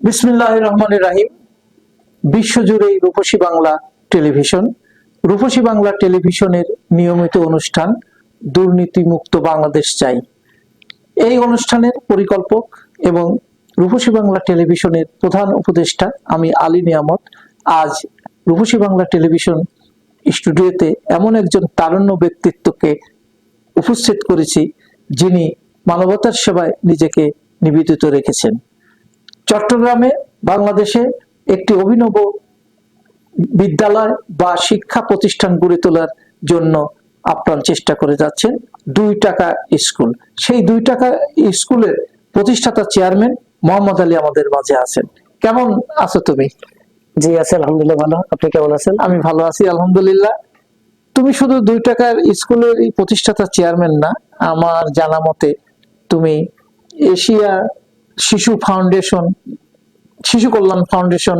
বিসমিল্লাহ রহমান রাহিম। বিশ্বজুড়ে রূপসী বাংলা টেলিভিশন। রূপসী বাংলা টেলিভিশনের নিয়মিত অনুষ্ঠান দুর্নীতিমুক্ত বাংলাদেশ চাই। এই অনুষ্ঠানের পরিকল্পক এবং রূপসী বাংলা টেলিভিশনের প্রধান উপদেষ্টা আমি আলী নিয়ামত। আজ রূপসী বাংলা টেলিভিশন স্টুডিওতে এমন একজন তারুণ্য ব্যক্তিত্বকে উপস্থিত করেছি যিনি মানবতার সেবায় নিজেকে নিবেদিত রেখেছেন। চট্টগ্রামে বাংলাদেশে একটি অভিনব বিদ্যালয় বা শিক্ষা প্রতিষ্ঠান গড়ে তোলার জন্য আপ্রাণ চেষ্টা করে যাচ্ছেন দুই টাকা স্কুল। সেই দুই টাকা স্কুলের প্রতিষ্ঠাতা চেয়ারম্যান মোহাম্মদ আলী আমাদের মাঝে আছেন। কেমন আছো তুমি? জি আছে আলহামদুলিল্লাহ ভালো। আপনি কেমন আছেন? আমি ভালো আছি আলহামদুলিল্লাহ। তুমি শুধু দুই টাকার স্কুলের প্রতিষ্ঠাতা চেয়ারম্যান না আমার জানা মতে তুমি এশিয়া শিশু ফাউন্ডেশন শিশু কল্যাণ ফাউন্ডেশন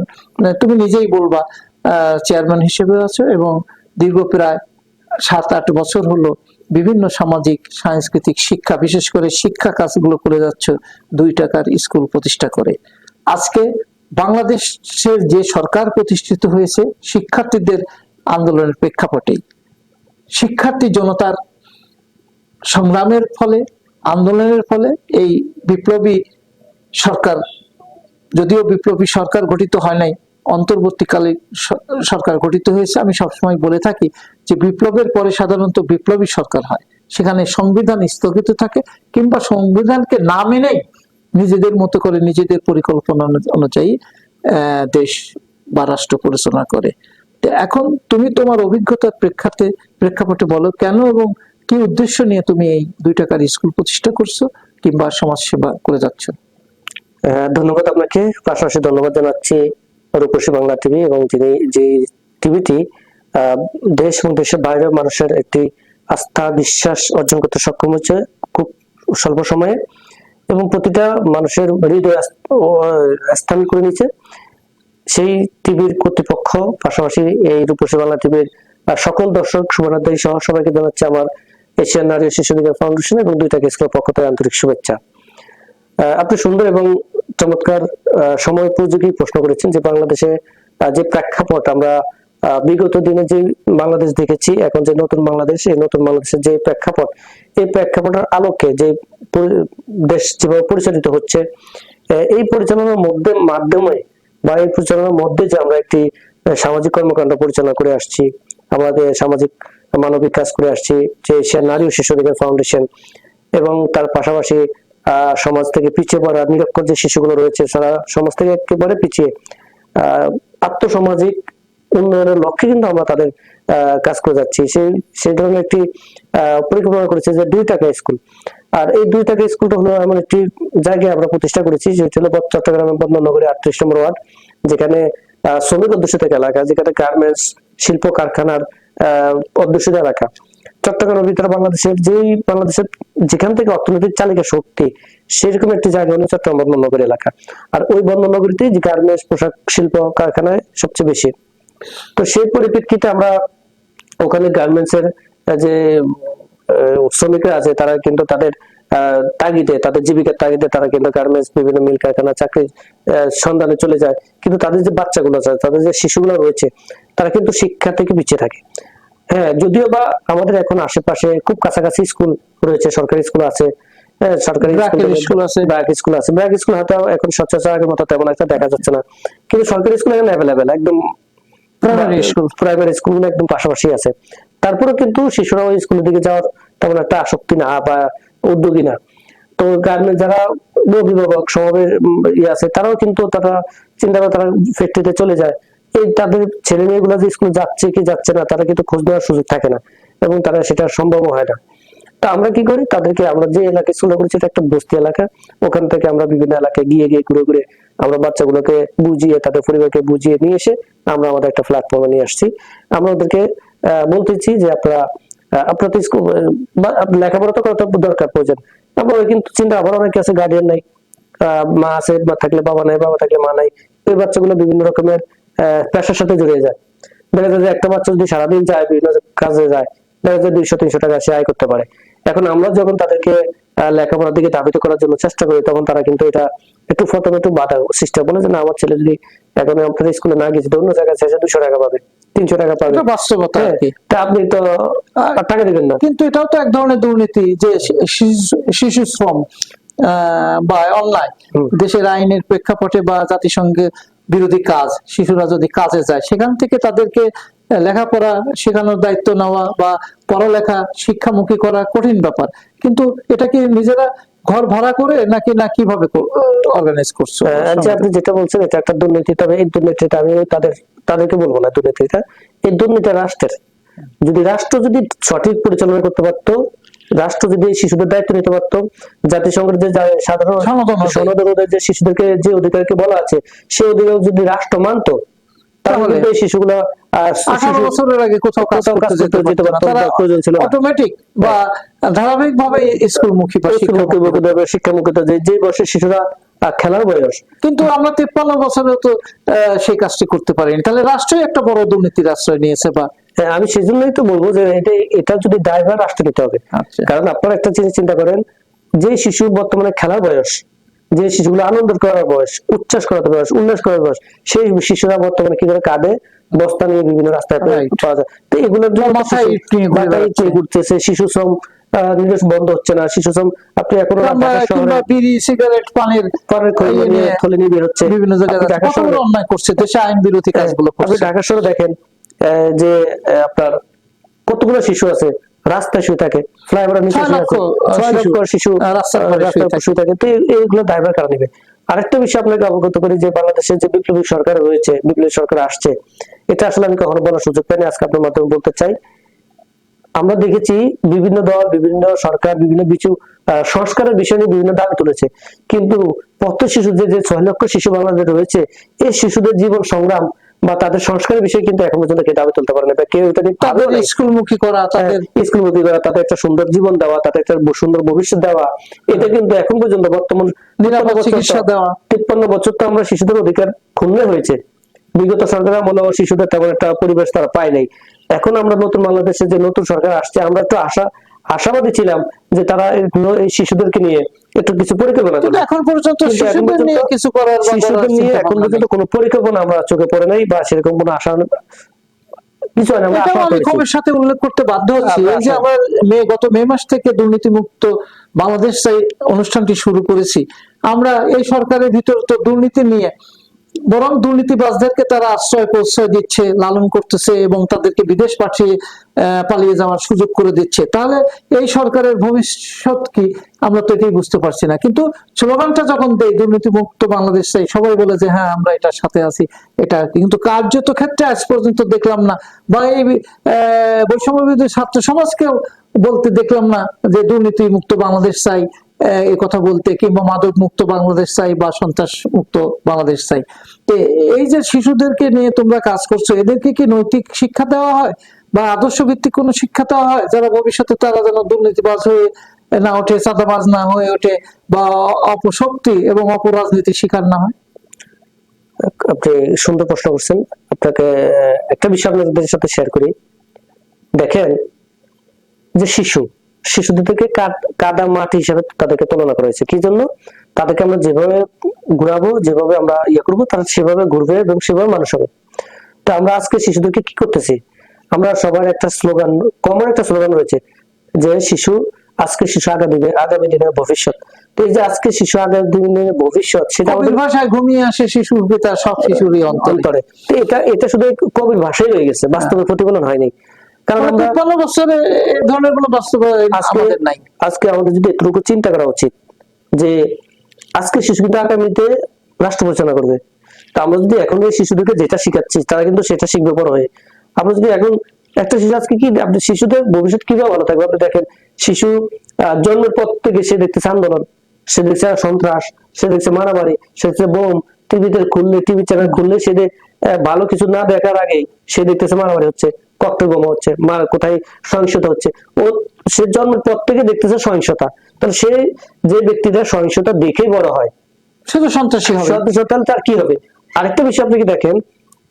তুমি নিজেই বলবা চেয়ারম্যান হিসেবে আছো এবং দীর্ঘ প্রায় সাত আট বছর হলো বিভিন্ন সামাজিক, সাংস্কৃতিক শিক্ষা, বিশেষ করে শিক্ষা কাজগুলো করে যাচ্ছ, দুই টাকার স্কুল প্রতিষ্ঠা করে। আজকে বাংলাদেশের যে সরকার প্রতিষ্ঠিত হয়েছে, শিক্ষার্থীদের আন্দোলনের প্রেক্ষাপটেই। শিক্ষার্থী জনতার সংগ্রামের ফলে, আন্দোলনের ফলে এই বিপ্লবী সরকার, যদিও বিপ্লবী সরকার গঠিত হয় নাই, অন্তর্বর্তীকালে সরকার গঠিত হয়েছে। আমি সবসময় বলে থাকি যে বিপ্লবের পরে সাধারণত বিপ্লবী সরকার হয়। সেখানে সংবিধান স্থগিত থাকে কিংবা সংবিধানকে না মেনেই নিজেদের মতো করে নিজেদের পরিকল্পনা অনুযায়ী দেশ বা রাষ্ট্র পরিচালনা করে। এখন তুমি তোমার অভিজ্ঞতার প্রেক্ষাতে, প্রেক্ষাপটে বলো কেন এবং কি উদ্দেশ্য নিয়ে তুমি এই দুই টাকার স্কুল প্রতিষ্ঠা করছ কিংবা সমাজ সেবা করে যাচ্ছ? ধন্যবাদ আপনাকে। পাশাপাশি ধন্যবাদ জানাচ্ছি রূপসী বাংলা টিভি এবং যিনি যে টিভিটি দেশ এবং দেশের বাইরের মানুষের একটি আস্থা, বিশ্বাস অর্জন করতে সক্ষম হচ্ছে খুব স্বল্প সময়ে এবং প্রতিটা মানুষের হৃদয় স্থান করে নিচ্ছে সেই টিভির কর্তৃপক্ষ, পাশাপাশি এই রূপসী বাংলা টিভির সকল দর্শক শুভনার্থী সহ সবাইকে জানাচ্ছি আমার এশিয়ান নারী শিশু অধিকার ফাউন্ডেশন এবং দুই টাকা স্কুলের পক্ষ থেকে আন্তরিক শুভেচ্ছা। আপনি সুন্দর এবং চমৎকার সময় উপযোগী প্রশ্ন করেছেন যে বাংলাদেশে যে প্রেক্ষাপট আমরা বিগত দিনে যে বাংলাদেশ দেখেছি, এখন যে নতুন বাংলাদেশ, এই নতুন বাংলাদেশের যে প্রেক্ষাপট, এই প্রেক্ষাপটের আলোকে যে দেশ যেভাবে পরিচালিত হচ্ছে এই পরিচালনার মধ্যে মাধ্যমে বা এই পরিচালনার মধ্যে যে আমরা একটি সামাজিক কর্মকাণ্ড পরিচালনা করে আসছি আমাদের সামাজিক মানবিক কাজ করে আসছি, যে এশিয়ান নারী ও শিশু অধিকার ফাউন্ডেশন এবং তার পাশাপাশি সমাজ থেকে পিছিয়ে পড়া নিরক্ষর যে শিশুগুলো রয়েছে তারা সমাজ থেকে একেবারে পিছিয়ে আত্মসামাজিক উন্নয়নের লক্ষ্যে কিন্তু আমরা তাদের কাজ করে যাচ্ছি। সেই সেই ধরনের একটি পরিকল্পনা করেছে যে দুই টাকা স্কুল। আর এই দুই টাকা স্কুলটা হলো এমন একটি জায়গায় আমরা প্রতিষ্ঠা করেছি, সেটি হলো চট্টগ্রামের বন্দরনগরে আটত্রিশ নম্বর ওয়ার্ড, যেখানে শ্রমিক অধ্যুষিত এলাকা, যেখানে গার্মেন্টস শিল্প কারখানার অধ্যুষিত এলাকা। চট্টগ্রামের ভিতরে বাংলাদেশের যেই বাংলাদেশের যেখান থেকে অর্থনৈতিক চালিকা শক্তি, সেরকম একটি জায়গা হলো চট্টগ্রাম বন্দরনগর এলাকা। আর ওই বন্দরনগরীতে যে গার্মেন্টস, পোশাক শিল্প কারখানায় সবচেয়ে বেশি। তো সেই পরিপ্রেক্ষিতে আমরা ওখানে গার্মেন্টস এর যে শ্রমিকরা আছে, তারা কিন্তু তাদের তাগিদে, তাদের জীবিকার তাগিদে তারা কিন্তু গার্মেন্টস, বিভিন্ন মিল কারখানা চাকরি সন্ধানে চলে যায়। কিন্তু তাদের যে বাচ্চাগুলো আছে, তাদের যে শিশুগুলো রয়েছে, তারা কিন্তু শিক্ষা থেকে পিছিয়ে থাকে। হ্যাঁ যদিও বা আমাদের এখন আশেপাশে খুব কাছাকাছি স্কুল রয়েছে সরকারি স্কুল আছে। হ্যাঁ, সরকারি স্কুল স্কুল আছে। ব্র্যাক স্কুল আছে। ব্র্যাক স্কুল হয়তো এখন সচরাচর আগের মতো তেমন একটা দেখা যাচ্ছে না। কিন্তু সরকারি স্কুল এখন অ্যাভেলেবেল একদম প্রাইমারি স্কুল। প্রাইমারি স্কুলগুলো একদম পাশাপাশি আছে। তারপরে কিন্তু শিশুরা ওই স্কুলের দিকে যাওয়ার তেমন একটা আসক্তি না বা উদ্যোগী না। তো গার্মেন্ট যারা অভিভাবক সমাবেশ ইয়ে আছে তারাও কিন্তু তারা চিন্তা করে তারা ফ্যাক্টরিতে চলে যায়। এই তাদের ছেলে মেয়েগুলো যে স্কুলে যাচ্ছে কি যাচ্ছে না, তারা কিন্তু খোঁজ নেওয়ার সুযোগ থাকে না এবং তারা সেটা সম্ভব হয় না। তা আমরা কি করি? তাদেরকে আমরা যে এলাকায় স্কুলে করেছি, এটা একটা বস্তি এলাকা। ওখান থেকে আমরা বিভিন্ন এলাকায় গিয়ে গিয়ে ঘুরে ঘুরে আমরা বাচ্চাগুলোকে বুঝিয়ে, তাদের পরিবারকে বুঝিয়ে নিয়ে এসে আমরা আমাদের একটা প্ল্যাটফর্মে নিয়ে আসছি। আমরা ওদেরকে বলতেছি যে আপনারা আপনার তো স্কুল লেখাপড়া তো করা তো দরকার, প্রয়োজন। আমরা কিন্তু চিন্তা, আবার অনেকে আছে গার্ডিয়ান নাই। মা আছে মা থাকলে বাবা নাই, বাবা থাকলে মা নাই। এই বাচ্চাগুলো বিভিন্ন রকমের পেশার সাথে জড়িয়ে যায়। দেখা যায় যে একটা বাচ্চা যদি সারাদিন যায় বিভিন্ন কাজে যায় দেখা যায় দুইশো তিনশো টাকা সে আয় করতে পারে। এখন আমরা যখন তাদেরকে লেখাপড়ার দিকে ধাবিত করার জন্য চেষ্টা করি তখন তারা কিন্তু এটা একটু প্রথমে একটু বাধা সৃষ্টি বলে যে না আমার ছেলে যদি এখন আপনার স্কুলে না গেছে অন্য জায়গায় শেষে দুশো টাকা পাবে তিনশো টাকা পাবে। বাস্তবতা আর হ্যাঁ, কি। তা আপনি তো টাকা দিবেন না। কিন্তু এটাও তো এক ধরনের দুর্নীতি যে শিশু- শ্রম বা হুম। দেশের আইনের প্রেক্ষাপটে বা জাতিসংঘের বিরোধী কাজ, শিশুরা যদি কাজে যায়, সেখান থেকে তাদেরকে লেখাপড়া শেখানোর দায়িত্ব নেওয়া বা পড়ালেখা শিক্ষামুখী করা কঠিন ব্যাপার। কিন্তু এটা কি নিজেরা ঘর ভাড়া করে নাকি, না কীভাবে অর্গানাইজ করছ? আপনি যেটা বলছেন, এটা একটা দুর্নীতি, তবে এই দুর্নীতিটা আমি তাদের, তাদেরকে বলব না দুর্নীতিটা। এই দুর্নীতি রাষ্ট্রের। যদি রাষ্ট্র যদি সঠিক পরিচালনা করতে পারতো রাষ্ট্র যদি শিশুদের দায়িত্ব নিতে পারতো জাতিসংঘের যে সাধারণ যে শিশুদেরকে যে অধিকারকে বলা আছে সেই অধিকার যদি রাষ্ট্র মানতো তাহলে তাহলে এই শিশুগুলো আঠারো বছরের আগে কোথাও কাজ করতে যেতে করতে যেতে পারতো না। পারতো না, তারা প্রয়োজন ছিল অটোমেটিক বা ধারাবাহিক ভাবে স্কুলমুখী বা শিক্ষামুখী যে বয়সে শিশুরা খেলার বয়স। কিন্তু আমরা তেপ্পান্ন বছরে তো আহ, সেই কাজটি করতে পারিনি। তাহলে রাষ্ট্রই একটা বড় দুর্নীতির আশ্রয় নিয়েছে বা হ্যাঁ, আমি সেজন্যই তো বলব যে এটা এটা যদি ড্রাইভার রাষ্ট্র নিতে হবে। আচ্ছা। কারণ আপনারা একটা জিনিস চিন্তা করেন যে শিশু বর্তমানে খেলার বয়স যে শিশুগুলো আনন্দ করার বয়স উচ্ছ্বাস করার বয়স উল্লাস করার বয়স সেই শিশুরা বর্তমানে কি করে কাঁদে বস্তা নিয়ে বিভিন্ন রাস্তায় পাওয়া যায়। তো এগুলোর জন্য ঘুরতেছে শিশু শ্রম বন্ধ হচ্ছে না শিশু শ্রম আপনি এখন কিংবা বিড়ি সিগারেট পানির খোল ইয়ে নিয়ে নিয়ে বের হচ্ছে। বিভিন্ন জায়গায় অন্যায় করছে দেশে আইন বিরোধী কাজগুলো আপনি করছে। ঢাকা শহরে দেখেন যে আপনার কতগুলো শিশু আছে? রাস্তায় শুয়ে থাকে ফ্লাইওভারের নিচে শুয়ে আছে ছয় লক্ষ শিশু রাস্তার শুয়ে থাকে। তো এইগুলো ড্রাইভার কারা নিবে? আরেকটা বিষয় আপনাকে অবগত করি যে বাংলাদেশের যে বিপ্লবী সরকার রয়েছে বিপ্লবী সরকার আসছে এটা আসলে আমি কখনো বলার সুযোগ পাইনি আজকে আপনার মাধ্যমে বলতে চাই। আমরা দেখেছি বিভিন্ন দল বিভিন্ন সরকার বিভিন্ন কিছু সংস্কারের বিষয় নিয়ে বিভিন্ন দাবি তুলেছে। কিন্তু পথ শিশুদের যে ছয় লক্ষ শিশু বাংলাদেশে রয়েছে এই শিশুদের জীবন সংগ্রাম বা তাদের সংস্কারের বিষয়ে কিন্তু এখন পর্যন্ত কেউ দাবি তুলতে পারে না কেউ এটা তাদের স্কুলমুখী করা তাদের স্কুল মুক্তি করা তাদের একটা সুন্দর জীবন দেওয়া তাদের একটা সুন্দর ভবিষ্যৎ দেওয়া এটা কিন্তু এখন পর্যন্ত বর্তমান নিরাপদ চিকিৎসা দেওয়া। তিপ্পান্ন বছর তো আমরা শিশুদের অধিকার ক্ষুণ্ণ হয়েছে। বিগত সরকার মনে হয় শিশুদের তেমন একটা পরিবেশ তারা পায় নাই। এখন আমরা নতুন বাংলাদেশে যে নতুন সরকার আসছে আমরা একটু আশা আশাবাদী ছিলাম যে তারা এই শিশুদেরকে নিয়ে একটু কিছু পরিকল্পনা করবে এখন পর্যন্ত শিশুদের নিয়ে কিছু করার শিশুদের নিয়ে এখন পর্যন্ত। কোনো পরিকল্পনা আমরা চোখে পড়ে নাই বা সেরকম কোনো আশা কিছু হয় আমরা আমি সাথে উল্লেখ করতে বাধ্য হচ্ছি এই যে। আমরা মে গত মে মাস থেকে দুর্নীতিমুক্ত বাংলাদেশ চাই অনুষ্ঠানটি শুরু করেছি আমরা এই সরকারের ভিতর তো দুর্নীতি নিয়ে বরং দুর্নীতিবাজদেরকে তারা আশ্রয় প্রশ্রয় দিচ্ছে, লালন করতেছে এবং তাদেরকে বিদেশ পাঠিয়ে পালিয়ে যাওয়ার সুযোগ করে দিচ্ছে। তাহলে এই সরকারের ভবিষ্যৎ কি? আমরা তো এটাই বুঝতে পারছি না। কিন্তু স্লোগানটা যখন দেয়, দুর্নীতিমুক্ত বাংলাদেশ চাই সবাই বলে যে হ্যাঁ আমরা এটার সাথে আছি, এটা। কিন্তু কার্যত ক্ষেত্রে আজ পর্যন্ত দেখলাম না। বা এই বৈষম্য ছাত্র সমাজকেও বলতে দেখলাম না যে দুর্নীতি মুক্ত বাংলাদেশ চাই। এই কথা বলতে, কিংবা মাদক মুক্ত বাংলাদেশ চাই বা সন্ত্রাস মুক্ত বাংলাদেশ চাই। এই যে শিশুদেরকে নিয়ে তোমরা কাজ করছ, এদেরকে কি নৈতিক শিক্ষা দেওয়া হয়? বা আদর্শ ভিত্তিক কোনো শিক্ষা দেওয়া হয়? যারা ভবিষ্যতে তারা যেন দুর্নীতিবাজ হয়ে না ওঠে, চাঁদাবাজ না হয়ে ওঠে, বা অপশক্তি এবং অপরাজনীতির শিকার না হয়? আপনি সুন্দর প্রশ্ন করছেন। আপনাকে একটা বিষয় আপনাদের সাথে শেয়ার করি। দেখেন যে শিশু শিশুদেরকে কাদ- কাদা মাটি হিসাবে তাদেরকে তুলনা করা হয়েছে। কি জন্য? তাদেরকে আমরা যেভাবে ঘুরাবো যেভাবে আমরা ইয়ে করব তারা সেভাবে ঘুরবে এবং সেভাবে মানুষ হবে। তো আমরা আজকে শিশুদেরকে কি করতেছি? আমরা সবার একটা স্লোগান কমন একটা স্লোগান রয়েছে যে শিশু আজকে শিশু আগামী দিনে আগামী দিনের ভবিষ্যৎ। তো এই যে আজকে শিশু আগামী দিনের ভবিষ্যৎ সেটা আমাদের ভাষায় ঘুমিয়ে আসে শিশুর পিতা সব শিশুরই অন্তরে। তো এটা এটা শুধু কবির ভাষায় রয়ে গেছে বাস্তবে প্রতিফলন হয়নি। কারণ আমরা তিপ্পান্ন বছরে এই ধরনের কোনো বাস্তবায়ন আমাদের নাই। আজকে আমাদের যদি এতটুকু চিন্তা করা উচিত যে আজকে শিশু কিন্তু আগামীতে রাষ্ট্র পরিচালনা করবে। তা আমরা যদি এখন শিশুদেরকে যেটা শিখাচ্ছি তারা কিন্তু সেটা শিখবে বড় হয়ে। আমরা যদি এখন একটা শিশু আজকে কি আপনি শিশুদের ভবিষ্যৎ কীভাবে ভালো থাকবে? আপনি দেখেন শিশু জন্মের পর থেকে সে দেখতেছে আন্দোলন সে দেখছে সন্ত্রাস সে দেখছে মারামারি সে দেখছে বোম টিভিতে খুললে টিভি চ্যানেল খুললে সে ভালো কিছু না দেখার আগেই সে দেখতেছে মারামারি হচ্ছে বোমা হচ্ছে মা কোথায় সহিংসতা হচ্ছে। ও সে জন্মের পর থেকে দেখতেছে সহিংসতা। তাহলে সে যে ব্যক্তিটা সহিংসতা দেখেই বড় হয়। তো সন্ত্রাসী হবে। তাহলে তার কি হবে? আরেকটা বিষয় আপনি কি দেখেন?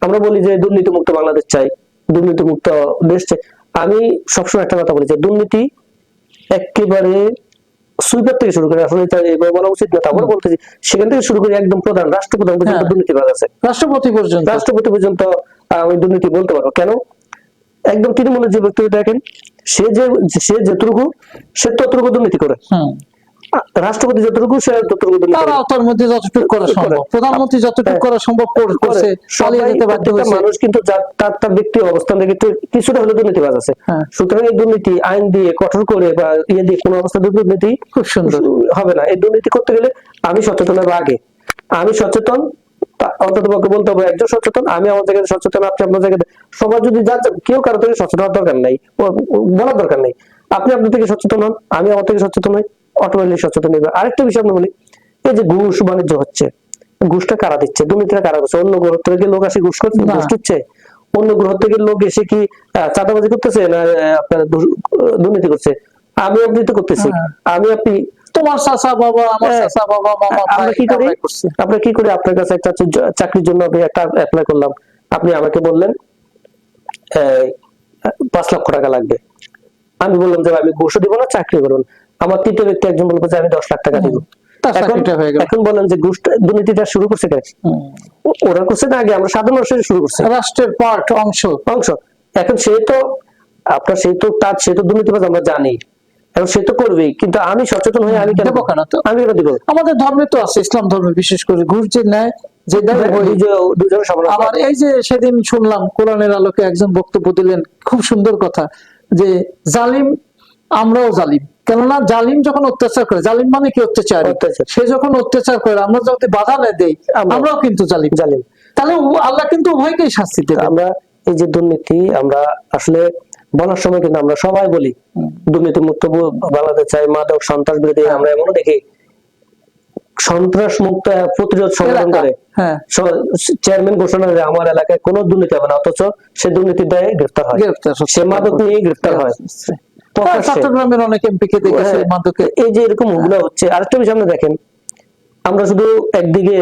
আমরা বলি যে দুর্নীতি মুক্ত বাংলাদেশ চাই দুর্নীতি মুক্ত দেশ চাই। আমি সবসময় একটা কথা বলি যে দুর্নীতি একেবারে সুইপার থেকে শুরু করে আসলে বলা উচিত না তারপরে বলতেছি সেখান থেকে শুরু করে একদম প্রধান রাষ্ট্রপ্রধান পর্যন্ত দুর্নীতি দুর্নীতিবাজ আছে। রাষ্ট্রপতি পর্যন্ত। রাষ্ট্রপতি পর্যন্ত ওই দুর্নীতি বলতে পারো। কেন? একদম তৃণমূলের যে ব্যক্তি দেখেন সে যে সে যেটুকু সে ততটুকু দুর্নীতি করে। রাষ্ট্রপতি যতটুকু ততটুকু দুর্নীতি তার মধ্যে যতটুকু করা সম্ভব। প্রধানমন্ত্রী যতটুকু হ্যাঁ। করা সম্ভব করছে চালিয়ে যেতে বাধ্য হয়েছে। মানুষ কিন্তু তার তার ব্যক্তি অবস্থান থেকে কিছুটা হলে দুর্নীতিবাজ আছে। হ্যাঁ। সুতরাং এই দুর্নীতি আইন দিয়ে কঠোর করে বা ইয়ে দিয়ে কোনো অবস্থা দুর্নীতি খুব সুন্দর। হবে না। এই দুর্নীতি করতে গেলে আমি সচেতন হব আগে। আমি সচেতন অন্তত পক্ষে বলতে হবে একজন সচেতন আমি আমার জায়গায় সচেতন আপনি আপনার জায়গায় সবাই যদি যার- কেউ কারও থেকে সচেতন হওয়ার দরকার নেই বলার দরকার নেই। আপনি আপনার থেকে সচেতন হন আমি আমার থেকে সচেতন হই। অটোমেটিক সচেতন নেবে আরেকটা বিষয় আপনি বলি এই যে ঘুষ বাণিজ্য হচ্ছে ঘুষটা কারা দিচ্ছে? দুর্নীতিটা কারা করছে? অন্য গ্রহ থেকে লোক আসে ঘুষ করছে ঘুষ দিচ্ছে? অন্য গ্রহ থেকে লোক এসে কি চাঁদাবাজি করতেছে না আপনার দুর্নীতি করছে? আমি আপনি তো করতেছি। হ্যাঁ। আমি আপনি তোমার চাচা বাবা আমার হ্যাঁ। চাচা বাবা মামা আমরা কি করি? আমরা কি করি? আপনার কাছে একটা চাকরির জন্য আমি একটা অ্যাপ্লাই করলাম। আপনি আমাকে বললেন পাঁচ লক্ষ টাকা লাগবে। আমি বললাম যে আমি ঘুষও দিব না চাকরি করব না। আমার তৃতীয় ব্যক্তি একজন বলব যে আমি দশ লাখ টাকা দিব। এখন বলেন যে দুর্নীতিটা শুরু করছে ওরা করছে না আগে আমরা সাধারণ মানুষের শুরু করছে। রাষ্ট্রের পার্ট অংশ। অংশ। এখন সে তো আপনার তো তার সে তো দুর্নীতিবাজ আমরা জানি। এখন সে তো করবেই কিন্তু আমি সচেতন হয়ে আমি দেবো কেন তো? আমি কেন দিব? আমাদের ধর্মে তো আছে ইসলাম ধর্মে বিশেষ করে ঘুষ যে নেয় যে আবার এই যে সেদিন শুনলাম কোরআনের আলোকে একজন বক্তব্য দিলেন খুব সুন্দর কথা যে জালিম আমরাও জালিম। কেননা জালিম যখন অত্যাচার করে জালিম মানে কি অত্যাচার। সে যখন অত্যাচার করে আমরা যদি বাধা না দেই আমরাও কিন্তু জালিম। জালিম। তাহলে আল্লাহ কিন্তু উভয়কেই শাস্তি দেবে। আমরা এই যে দুর্নীতি আমরা আসলে বলার সময় কিন্তু আমরা সবাই বলি দুর্নীতি মুক্ত বাংলাদেশ চাই মাদক সন্ত্রাস বিরোধী হ্যাঁ। আমরা এমনও দেখি সন্ত্রাস মুক্ত প্রতিরোধ সংগঠন করে হ্যাঁ। চেয়ারম্যান ঘোষণা করে আমার এলাকায় কোনো দুর্নীতি হবে না অথচ সে দুর্নীতির দায়ে গ্রেফতার হয়। সে মাদক নিয়ে গ্রেফতার হয়। হ্যাঁ। চট্টগ্রামের অনেক এমপি কে দেখেছে হ্যাঁ, মাদকে এই যে এরকম হুমলা হচ্ছে আরেকটা বিষয় আপনি দেখেন আমরা শুধু একদিকে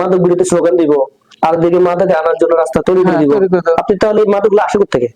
মাদক স্লোগান দিব আর দিকে মাদক আনার জন্য রাস্তা তৈরি করে হ্যাঁ, দিব। তৈরি করে দেব। আপনি তাহলে এই মাদকগুলো আসে থেকে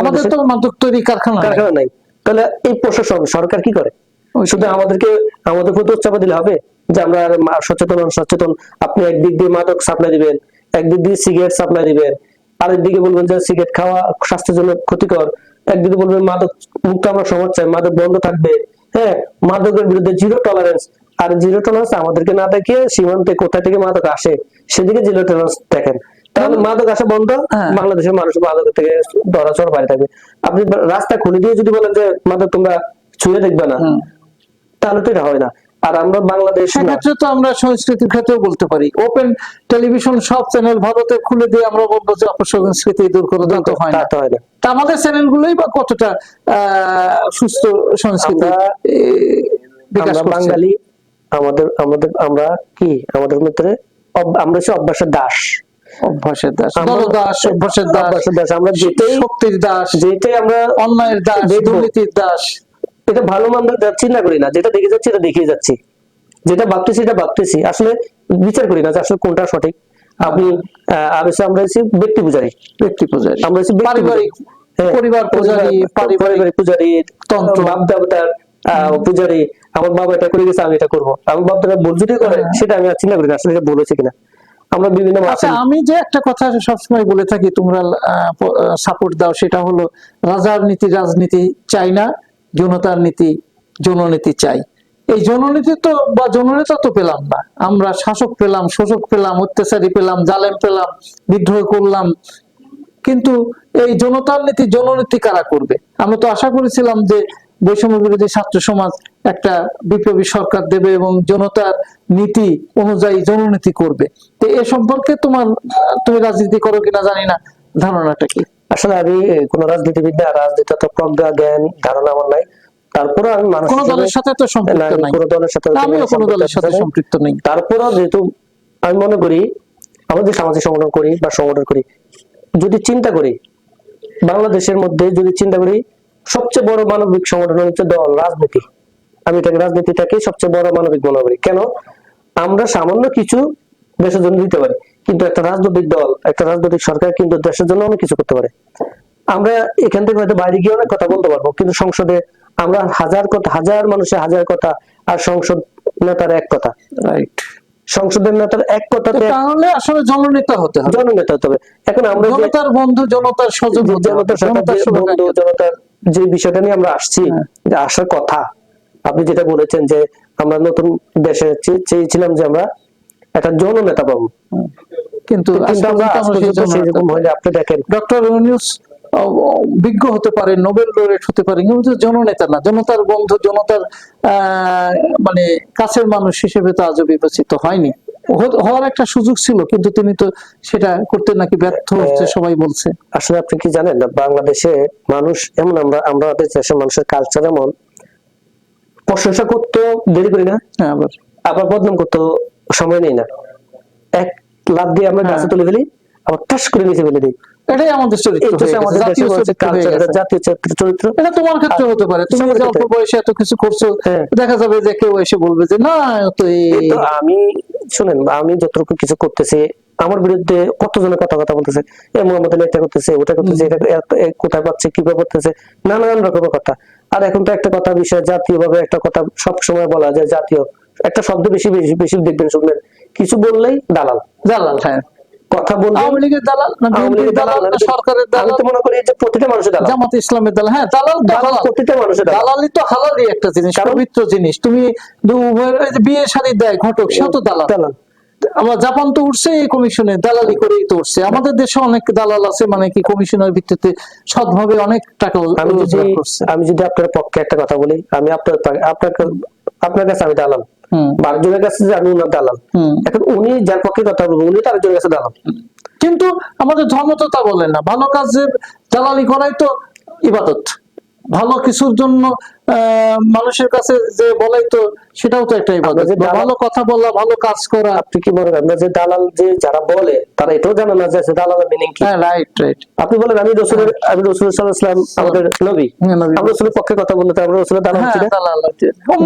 আমাদের তো মাদক তৈরি কারখানা কারখানা নাই। তাহলে এই প্রশাসন সরকার কি করে? শুধু আমাদেরকে আমাদের প্রতি উৎসাহ দিলে হবে? যে আমরা সচেতন সচেতন আপনি একদিক দিয়ে মাদক সাপ্লাই দিবেন একদিক দিয়ে সিগারেট সাপ্লাই দিবেন আরেক দিকে বলবেন যে সিগারেট খাওয়া স্বাস্থ্যের জন্য ক্ষতিকর একদিকে বলবেন মাদক মুক্ত আমরা সমাজ চাই মাদক বন্ধ থাকবে। হ্যাঁ মাদকের বিরুদ্ধে জিরো টলারেন্স আর জিরো টলারেন্স আমাদেরকে না দেখে সীমান্তে কোথা থেকে মাদক আসে সেদিকে জিরো টলারেন্স দেখেন। তাহলে মাদক আসা বন্ধ হ্যাঁ। বাংলাদেশের মানুষ মাদক থেকে ধরাচড় বাড়ি থাকবে। আপনি রাস্তা খুলে দিয়ে যদি বলেন যে মাদক তোমরা ছুঁয়ে দেখবে না তাহলে তো এটা হয় না। আর আমরা বাংলাদেশ সেক্ষেত্রে তো আমরা সংস্কৃতির ক্ষেত্রেও বলতে পারি। ওপেন টেলিভিশন সব চ্যানেল ভারতে খুলে দিয়ে আমরা বলব যে অপসংস্কৃতি দূর করে তা তো হয় না। না। তা আমাদের চ্যানেল গুলোই বা কতটা সুস্থ সংস্কৃতি বিকাশ বাঙালি আমাদের আমাদের আমরা কি? আমাদের ভিতরে অব- আমরা হচ্ছে অভ্যাসের দাস। অভ্যাসের দাস দাস অভ্যাসের দাস আমরা যেটাই শক্তির দাস যেটাই আমরা অন্যায়ের দাস। দুর্নীতির দাস। এটা ভালো মন্দ না করি না যেটা দেখে যাচ্ছি এটা দেখিয়ে যাচ্ছি। যেটা ভাবতেছি এটা ভাবতেছি। আসলে বিচার করি না যে আসলে কোনটা সঠিক। আপনি আমরা হচ্ছে ব্যক্তি পূজারী। ব্যক্তি পূজারী। আমরা হচ্ছে পারিবারিক হ্যাঁ, পরিবার পূজারী পারিবারিক পূজারী তন্ত্র। পূজারী আমার বাবা এটা করে গেছে আমি এটা করব। আমার বাপ দাদা ভুল যদি করে হ্যাঁ। সেটা আমি আর চিন্তা করি না আসলে এটা বলেছে কিনা। আমরা বিভিন্ন আচ্ছা আমি যে একটা কথা সবসময় বলে থাকি তোমরা সাপোর্ট দাও সেটা হলো রাজার নীতি রাজনীতি চাই না। জনতার নীতি, জননীতি চাই। এই জননীতি তো বা জননেতা তো পেলাম না। আমরা শাসক পেলাম, শোষক পেলাম, অত্যাচারী পেলাম, জালেম পেলাম, বিদ্রোহ করলাম। কিন্তু এই জনতার নীতি, জননীতি কারা করবে? আমরা তো আশা করেছিলাম যে বৈষম্য বিরোধী ছাত্র সমাজ একটা বিপ্লবী সরকার দেবে এবং জনতার নীতি অনুযায়ী জননীতি করবে। তো এ সম্পর্কে তোমার, তুমি রাজনীতি করো কিনা জানি না। ধারণাটা কি? আসলে আমি কোন রাজনীতিবিদ না রাজনীতি তো প্রজ্ঞা জ্ঞান ধারণা আমার নাই। তারপরে আমি মানুষ কোন দলের সাথে তো সম্পৃক্ত নাই। কোনো দলের সাথে আমিও কোনো দলের সাথে সম্পৃক্ত নেই। তারপরেও যেহেতু আমি মনে করি আমাদের সামাজিক সংগঠন করি বা সংগঠন করি যদি চিন্তা করি বাংলাদেশের মধ্যে যদি চিন্তা করি সবচেয়ে বড় মানবিক সংগঠন হচ্ছে দল রাজনীতি। আমি এটাকে রাজনীতিটাকে সবচেয়ে বড় মানবিক মনে করি। কেন? আমরা সামান্য কিছু দেশের জন্য দিতে পারি। কিন্তু একটা রাজনৈতিক দল একটা রাজনৈতিক সরকার কিন্তু দেশের জন্য অনেক কিছু করতে পারে। আমরা এখান থেকে হয়তো বাইরে গিয়ে অনেক কথা বলতে পারব কিন্তু সংসদে আমরা হাজার কথা হাজার মানুষের হাজার কথা আর সংসদ নেতার এক কথা। রাইট সংসদের নেতার এক কথাতে তাহলে আসলে জননেতা হতে হবে। জননেতা হতে হবে। এখন আমরা যে জনতার বন্ধু জনতার জনতার জনতার বন্ধু জনতার যে বিষয়টা নিয়ে আমরা আসছি হ্যাঁ। যে আসার কথা। আপনি যেটা বলেছেন যে আমরা নতুন দেশে চেয়েছিলাম যে আমরা একটা জননেতা পাবো। কিন্তু আপনি দেখেন ডক্টর বিজ্ঞ হতে পারে নোবেল লরেট হতে পারে কিন্তু জননেতা না জনতার বন্ধু জনতার মানে কাছের মানুষ হিসেবে তো আজও বিবেচিত হয়নি। হওয়ার একটা সুযোগ ছিল কিন্তু তিনি তো সেটা করতে নাকি ব্যর্থ হচ্ছে সবাই বলছে। আসলে আপনি কি জানেন না বাংলাদেশে মানুষ এমন আমরা আমরা আমাদের দেশের মানুষের কালচার এমন প্রশংসা করতে দেরি করি না হ্যাঁ আবার। আবার বদনাম করতে সময় নেই না। এক লাভ দিয়ে আমরা গাছে হ্যাঁ। তুলে ফেলি আবার টাস করে নিচে ফেলে দিই। এটাই আমাদের চরিত্র হয়ে গেছে, জাতীয় চরিত্র হয়ে গেছে। এটা তোমার ক্ষেত্রে হতে পারে। তুমি যে অল্প বয়সে এত কিছু করছ হ্যাঁ। দেখা যাবে যে কেউ এসে বলবে যে না তো আমি শুনেন আমি যতটুকু কিছু করতেছি আমার বিরুদ্ধে কতজনের কথা কথা বলতেছে? এ মোহাম্মদ আলী এটা করতেছে ওটা করতেছে এটা কোথায় পাচ্ছে কীভাবে করতেছে? নানান রকমের কথা। আর এখন তো একটা কথা বিষয় জাতীয় ভাবে একটা কথা সব সময় বলা যায় জাতীয়। একটা শব্দ বেশি বেশি বেশি দেখবেন শুনবেন। কিছু বললেই দালাল। দালাল হ্যাঁ। কথা বলবেন আওয়ামী লীগের দালাল না বিএনপির দালাল দালাল। না সরকারের আমি তো মনে করি যে প্রতিটা মানুষের দালাল। জামাত ইসলামের দালাল। হ্যাঁ দালাল দালাল প্রতিটা মানুষের দালাল। দালালি তো হালালই একটা জিনিস পবিত্র জিনিস। তুমি উভয়ের বিয়ে শাড়ি দেয় ঘটক সেও তো দালাল। দালাল। আবার জাপান তো উঠছে এই কমিশনে দালালি করেই তো উঠছে। আমাদের দেশে অনেক দালাল আছে মানে কি কমিশনের ভিত্তিতে সৎভাবে অনেক টাকা আমি যদি আপনার পক্ষে একটা কথা বলি আমি আপনার আপনার আপনার কাছে আমি দালাল। হুম। বা কাছে যে আমি ওনার দালাল এখন উনি যার পক্ষে কথা বলব উনি তার কাছে দালাল। কিন্তু আমাদের ধর্ম তো তা বলে না ভালো কাজের দালালি করাই তো ইবাদত। ভালো কিছুর জন্য মানুষের কাছে যে বলাই তো সেটাও তো একটা ইবাদত। ভালো কথা বলা ভালো কাজ করা। আপনি কি মনে করেন যে দালাল যে যারা বলে তারা এটাও জানে না যে দালালের মিনিং কি। হ্যাঁ রাইট রাইট আপনি বলেন আমি রসুলের আমি রসুল ইসলাম আমাদের নবী। হ্যাঁ, নবী। আমরা রসুলের পক্ষে কথা বলতে আমরা রসুলের দালাল হ্যাঁ ছিল দালাল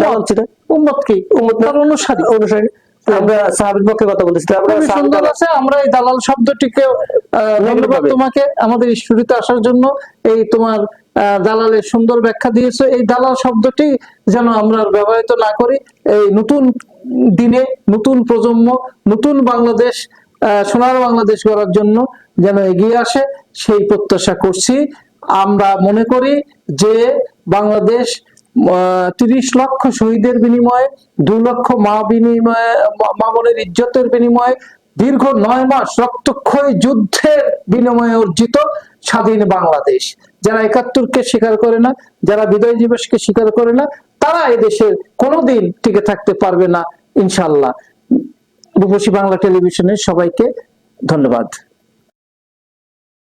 দালাল ছিল উম্মত। কি? উম্মত তার অনুসারী। অনুসারী। আমরা সাহাবির পক্ষে কথা বলতেছি। আমরা সুন্দর আছে আমরা এই দালাল শব্দটিকে আহ, ধন্যবাদ। তোমাকে আমাদের স্টুডিওতে আসার জন্য এই তোমার দালালের সুন্দর ব্যাখ্যা দিয়েছে। এই দালাল শব্দটি যেন আমরা ব্যবহৃত না করি, এই নতুন দিনে নতুন প্রজন্ম, নতুন বাংলাদেশ সোনার বাংলাদেশ গড়ার জন্য যেন এগিয়ে আসে, সেই প্রত্যাশা করছি। আমরা মনে করি যে বাংলাদেশ তিরিশ লক্ষ শহীদের বিনিময়ে, দু লক্ষ মা বিনিময়ে, মা- মা বোনের ইজ্জতের বিনিময়ে, দীর্ঘ নয় মাস রক্তক্ষয়ী যুদ্ধের বিনিময়ে অর্জিত স্বাধীন বাংলাদেশ। যারা একাত্তরকে স্বীকার করে না, যারা বিদায় দিবসকে স্বীকার করে না, তারা এদেশের কোনোদিন টিকে থাকতে পারবে না ইনশাল্লাহ রূপসী বাংলা টেলিভিশনের সবাইকে ধন্যবাদ।